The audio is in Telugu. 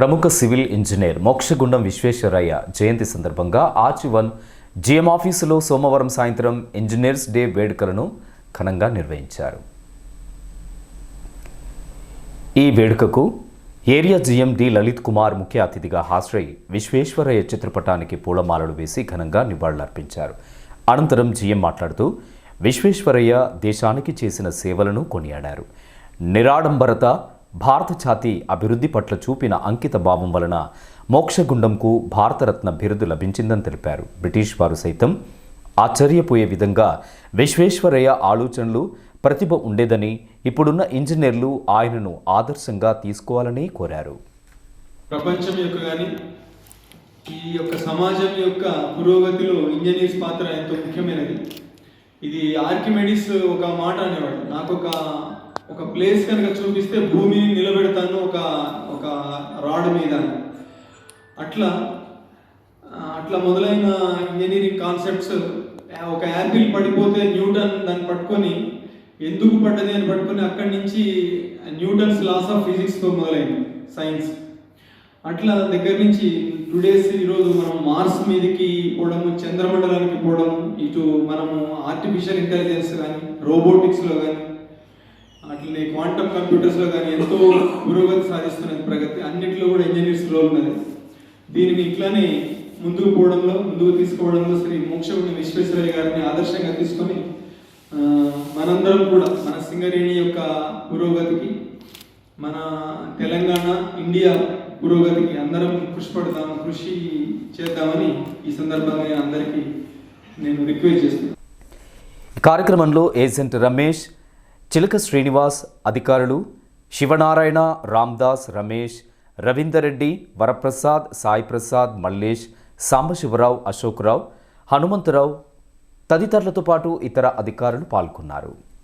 ప్రముఖ సివిల్ ఇంజనీర్ మోక్షగుండం విశ్వేశ్వరయ్య జయంతి సందర్భంగా ఆర్చి వన్ జిఎం ఆఫీసులో సోమవారం సాయంత్రం ఇంజనీర్స్ డే వేడుకలను ఘనంగా నిర్వహించారు. ఈ వేడుకకు area GM D Lalith Kumar ముఖ్య అతిథిగా హాజరై విశ్వేశ్వరయ్య చిత్రపటానికి పూలమాలలు వేసి ఘనంగా నివాళులర్పించారు. అనంతరం జీఎం మాట్లాడుతూ విశ్వేశ్వరయ్య దేశానికి చేసిన సేవలను కొనియాడారు. నిరాడంబరత భారత ఛాతి అభివృద్ధి పట్ల చూపిన అంకిత భావం వలన మోక్షగుండంకు భారతరత్న బిరుదు లభించిందని తెలిపారు. బ్రిటిష్ వారు సైతం ఆశ్చర్యపోయే విధంగా విశ్వేశ్వరయ్య ఆలోచనలు ప్రతిభ ఉండేదని ఇప్పుడున్న ఇంజనీర్లు ఆయనను ఆదర్శంగా తీసుకోవాలని కోరారు. ప్రపంచం యొక్క కానీ ఈ యొక్క సమాజం యొక్క పురోగతిలో ఇంజనీర్స్ పాత్ర ఎంతో ముఖ్యమైనది. ఇది ఆర్కిమెడిస్ ఒక మాట అనేవాడు. నాకు ఒక ఒక ప్లేస్ కనుక చూపిస్తే భూమిని నిలబెడతాను ఒక ఒక రాడ్ మీద. అట్లా అట్లా మొదలైన ఇంజనీరింగ్ కాన్సెప్ట్స్ ఒక యాపిల్ పడిపోతే న్యూటన్ దాన్ని పట్టుకొని ఎందుకు పడ్డది అని పట్టుకొని అక్కడి నుంచి న్యూటన్స్ లాస్ ఆఫ్ ఫిజిక్స్తో మొదలైంది సైన్స్ అట్లా దగ్గర నుంచి టుడేస్ ఈరోజు మనం మార్స్ మీదకి పోవడము చంద్రమండలానికి పోవడం ఇటు మనము ఆర్టిఫిషియల్ ఇంటెలిజెన్స్ కానీ రోబోటిక్స్లో కానీ అట్లనే క్వాంటమ్ కంప్యూటర్స్లో కానీ ఎంతో పురోగతి సాధిస్తున్నది ప్రగతి అన్నిట్లో కూడా ఇంజనీర్స్ రోల్ ఉన్నది. దీనిని ఇట్లానే ముందుకు పోవడంలో ముందుకు తీసుకోవడంలో శ్రీ మోక్షముని విశ్వేశ్వరయ్య గారిని ఆదర్శంగా తీసుకొని మనందరం కూడా మన సింగరేణి యొక్క పురోగతికి మన తెలంగాణ ఇండియా పురోగతికి అందరం కృషి పడదాము కృషి చేద్దామని ఈ సందర్భంగా అందరికీ నేను రిక్వెస్ట్ చేస్తున్నాను. కార్యక్రమంలో ఏజెంట్ రమేష్ చిలక శ్రీనివాస్ అధికారులు శివనారాయణ రామ్దాస్ రమేష్ రవీందర్ రెడ్డి వరప్రసాద్ సాయి ప్రసాద్ మల్లేష్ సాంబశివరావు అశోక్రావు హనుమంతరావు తదితరులతో పాటు ఇతర అధికారులు పాల్గొన్నారు.